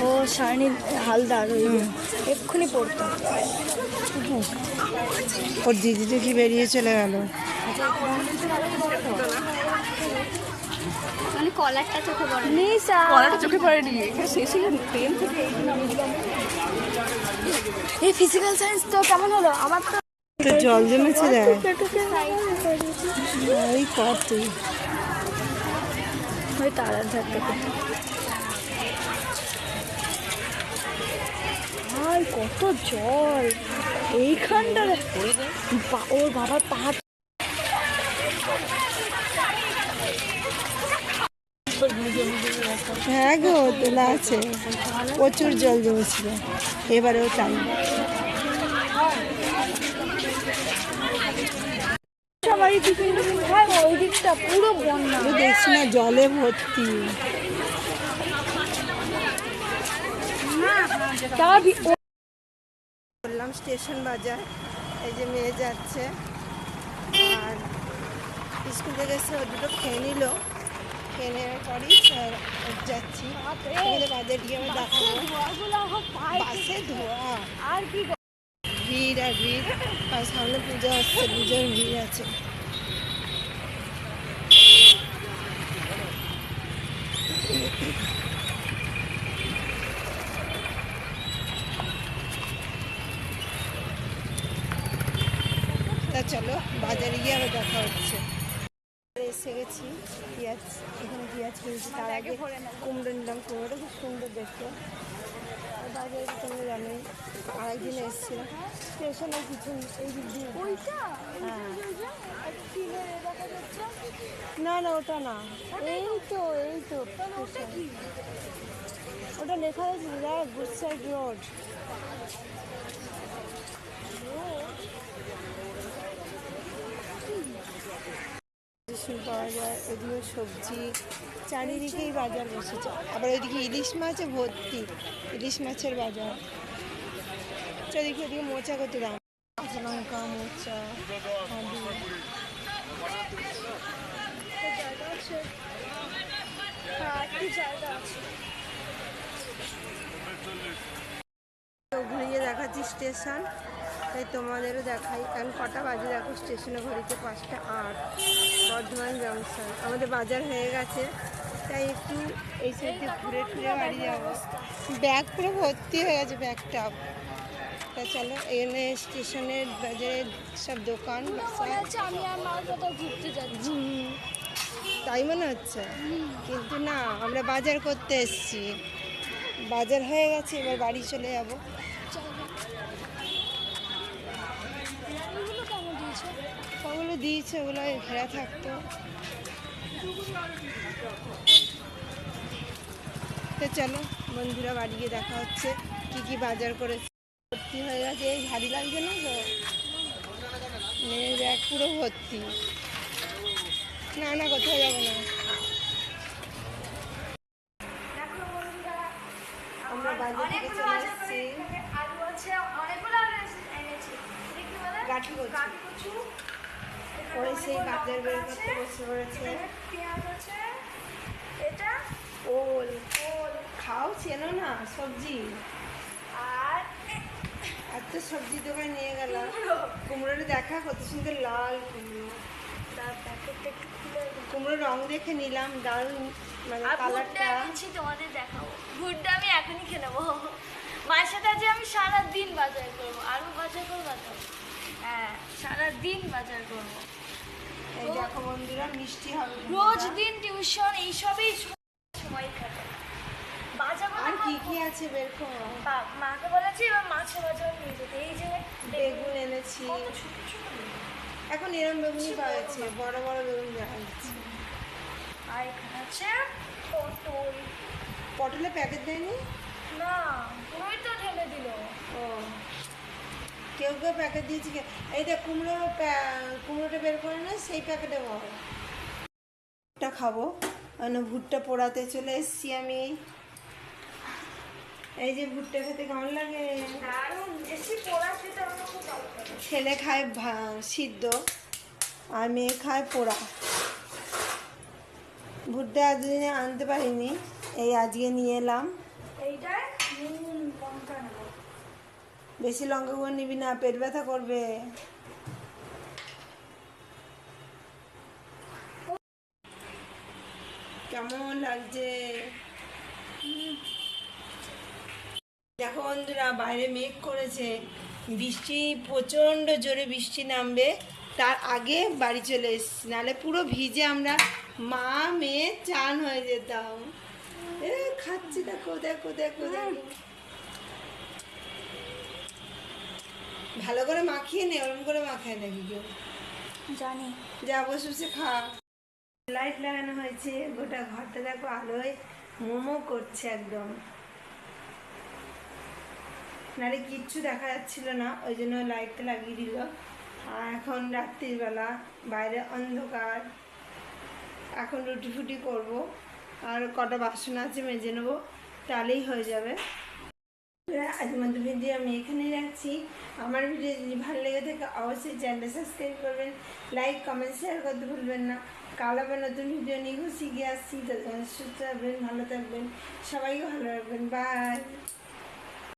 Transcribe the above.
ও সায়নী হালদার ওই এক্ষুনি পড়তো ওর দিদি দেখি বেরিয়ে চলে গেল? মানে কলারটা চোখে পড়ে না। নিশা চোখে পড়েনি। এখানে শেষে ট্রেন থেকে এই ফিজিক্যাল সায়েন্স তো কেমন হলো? আমার তো তো জল জমেছে দেখ। ওই কর তুই। ওই তারার ধার থেকে ভাই, কত জল। এইখানটা ওর বাবার পাহাড় হ্যাঁ গো, তোলা আছে। প্রচুর জল জমেছিল। এবারেও তাই। হ্যাঁ ওই দিকটা পুরো বন্যা। দেখছি না জলে ভর্তি। বললাম স্টেশন বাজার এই যে মেয়ে যাচ্ছে। আর স্কুল থেকে এসে ও দুটো খেয়ে নিল। খেয়ে নেওয়ার পরই যাচ্ছি। বাজার গিয়ে আমি দেখাবো। বাসে ধোয়া। আর কি ভিড় আর ভিড়। আর সামনে পুজো আসছে পুজোর ভিড় আছে। তা চলো বাজারে গিয়ে আবার দেখা হচ্ছে। এসে গেছি পেঁয়াজ এখানে পেঁয়াজ কিনছি তার আগে কুমড়ো নিলাম কুমড়োটা খুব সুন্দর দেখতে। তো তোমরা জানোই আরেকদিন এসেছিলাম স্টেশনে কিছু এই দিক দিয়ে। হ্যাঁ। না না ওটা না। এই তো এই তো। ওটা লেখা আছে দেখ গুড সাইড রোড। রসুন পাওয়া যায়, এদিকে সবজি, চারিদিকেই বাজার বসেছে। আবার ওইদিকে ইলিশ মাছে ভর্তি, ইলিশ মাছের বাজার। চারিদিকে ওদিকে মোচা কত দাম? লঙ্কা, মোচা আলু ঘুরিয়ে দেখাচ্ছি স্টেশন। তাই তোমাদেরও দেখাই। এখন কটা বাজে দেখো স্টেশনে ঘড়িতে পাঁচটা আট বর্ধমান জংশন আমাদের বাজার হয়ে গেছে তাই একটু এই সাইডে ঘুরে ঘুরে বাড়ি যাব। ব্যাগ পুরো ভর্তি হয়ে গেছে ব্যাগটা। তা চলো এখানে স্টেশনের বাজারে সব দোকান তাই মনে হচ্ছে? কিন্তু না আমরা বাজার করতে এসছি। বাজার হয়ে গেছে এবার বাড়ি চলে যাব এগুলো কেমন দিয়েছে ওগুলো দিয়েছে ওগুলো ঘেরা থাকতো। তো চলো বন্ধুরা বাড়ি গিয়ে দেখা হচ্ছে কি কি বাজার করেছে। ভর্তি হয়ে গেছে এই ভারী লাগছে না তো? মেয়ের ব্যাগ পুরো ভর্তি। না না কোথাও যাব না। আমরা বাজার থেকে চলে এসেছি। গাঠি করছি। সেই বাজার বের করতে বসে পড়েছে পেঁয়াজ আছে এটা? ওল ওল খাও চেনো না সবজি। আর আর তো সবজি দোকানে নিয়ে গেলাম। কুমড়োটা দেখা কত সুন্দর লাল কুমড়ো। তার প্যাকেটটা একটু খুলে কুমড়ো রং দেখে নিলাম দারুণ মানে কালারটা। এনেছি তোমাদের দেখাবো ভুট্টা আমি এখনই খেয়ে নেব। মায়ের সাথে আজ আমি সারা দিন বাজার করব আরও বাজার করব হ্যাঁ সারা দিন বাজার করব। এই দেখো বন্ধুরা মিষ্টি হবে রোজ দিন টিউশন এইসবেই সময় কাটে। বাজার আর কি কি আছে বের করো? মাকে বলেছি এবার মাছের বাজার নিয়ে যেতে। এই যে বেগুন এনেছি। এখন এরম বেগুনই পাওয়া যাচ্ছে বড় বড় বেগুন দেখা যাচ্ছে। আর এখানে আছে পটল। পটলের প্যাকেট দেয়নি না পুরোই তো ঢেলে দিল ও কেউ কেউ প্যাকেট দিয়েছি এই দেখ কুমড়ো কুমড়োটা বের করে না সেই প্যাকেটে ভুট্টা খাব। মানে ভুট্টা পোড়াতে চলে এসেছি আমি। এই যে ভুট্টা খেতে কেমন লাগে? খুব ছেলে খায় সিদ্ধ আর মেয়ে খায় পোড়া। ভুট্টা এতদিনে আনতে পারিনি এই আজকে নিয়ে এলাম। এইটা বেশি লঙ্কা গুঁড়ো নিবি না, পেট ব্যথা করবে। কেমন লাগছে? দেখো বন্ধুরা, বাইরে মেঘ করেছে, বৃষ্টি, প্রচণ্ড জোরে বৃষ্টি নামবে। তার আগে বাড়ি চলে এসেছি, নাহলে পুরো ভিজে আমরা মা, মেয়ে চান হয়ে যেতাম। খাচ্ছি, দেখো দেখো দেখো দেখো। ভালো করে মাখিয়ে নে ওরকম করে মাখায় নাকি কেউ জানি। যা বসে বসে খা। লাইট লাগানো হয়েছে গোটা ঘরটা দেখো আলোয় মোমো করছে একদম। নারে কিচ্ছু দেখা যাচ্ছিল না ওই জন্য লাইটটা লাগিয়ে দিল। আর এখন রাত্রিবেলা বাইরে অন্ধকার। এখন রুটি ফুটি করব। আর কটা বাসন আছে মেজে নেব তাহলেই হয়ে যাবে। আজ মধ্যে ভিডিও আমি এখানেই রাখছি। আমার ভিডিও যদি ভালো লেগে থাকে, অবশ্যই চ্যানেলটা সাবস্ক্রাইব করবেন লাইক কমেন্ট শেয়ার করতে ভুলবেন না। কাল আবার নতুন ভিডিও নিয়ে ঘুষি গিয়ে আসছি। সুস্থ থাকবেন, ভালো থাকবেন। সবাইকে ভালো রাখবেন। বাই